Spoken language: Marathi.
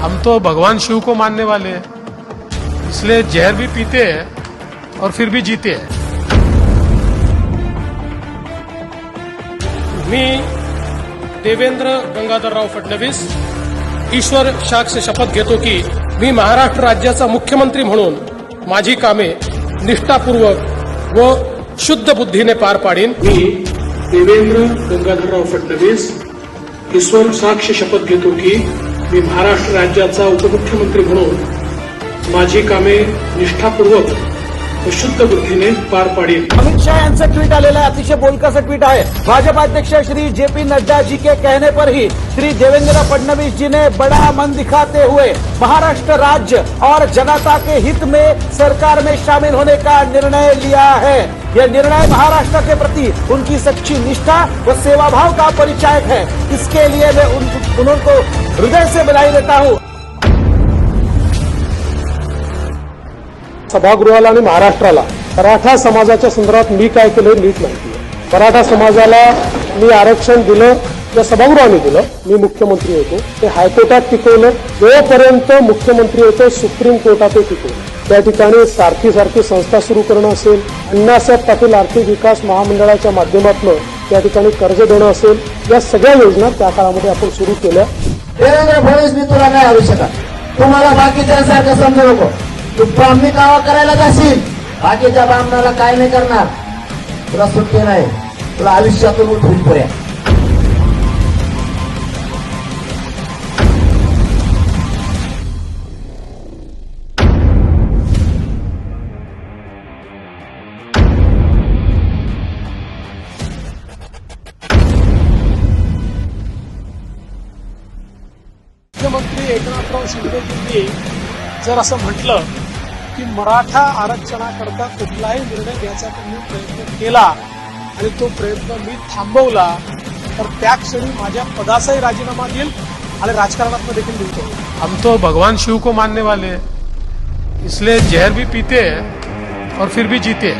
हम तो भगवान शिव को मानने वाले हैं। इसलिए जहर भी पीते हैं और फिर भी जीते हैं। मी देवेंद्र गंगाधरराव फडणवीस ईश्वर साक्ष शपथ घेतो की मी महाराष्ट्र राज्याचा मुख्यमंत्री म्हणून माझी कामे निष्ठापूर्वक व शुद्ध बुद्धीने पार पाडीन. मी देवेंद्र गंगाधरराव फडणवीस ईश्वर साक्ष शपथ घेतो की मी महाराष्ट्र राज्याचा उपमुख्यमंत्री म्हणून माझी कामे निष्ठापूर्वक शुद्ध बुद्धीने पार पाडीन. अमित शाह यांचं ट्विट आलेलं आहे अतिशय बोलकंसं ट्विट आहे. भाजपा अध्यक्ष श्री जेपी नड्डा जी के कहने पर ही श्री देवेंद्र फडणवीस जी ने बड़ा मन दिखाते हुए महाराष्ट्र राज्य और जनता के हित में सरकार में शामिल होने का निर्णय लिया है। यह निर्णय महाराष्ट्र के प्रति उनकी सच्ची निष्ठा व सेवाभाव का परिचायक है। इसके लिए मैं उन, उनको हृदय से बधाई देता हूं। सभागृहाला आणि महाराष्ट्राला मराठा समाजाच्या संदर्भात मी काय केलं नीट माहिती आहे. मराठा समाजाला मी आरक्षण दिलं या सभागृहाने दिलं. मी मुख्यमंत्री होतो. ते हायकोर्टात टिकवलं. जोपर्यंत मुख्यमंत्री होतो सुप्रीम कोर्टात टिकवलं. त्या ठिकाणी सारखी सारखी संस्था सुरू करणं असेल. अण्णासाहेब पाटील आर्थिक विकास महामंडळाच्या माध्यमातून त्या ठिकाणी कर्ज देणं असेल या सगळ्या योजना त्या काळामध्ये आपण सुरू केल्या. देवेंद्र फडणवीस मी तुला नाही आणू शकत. तुम्हाला बाकीच्यासारखं समजू नको. तू ब्राह्मी कावा करायला जाशील. बाकीच्या ब्राह्मणाला काय नाही करणार. तुला सुट्टी नाही. तुला आयुष्यातून उठून पुऱ्या. मुख्यमंत्री एकनाथराव शिंदेजींनी जर असं म्हटलं की मराठा आरक्षणाकरता कुठलाही निर्णय घ्यायचा तुम्ही प्रयत्न केला आणि तो प्रयत्न मी थांबवला तर त्या क्षणी माझ्या पदाचाही राजीनामा देईल आणि राजकारणात देखील देतो हम तो भगवान शिव को मानने वाले इसलिए जहर भी पीते और फिर भी जीते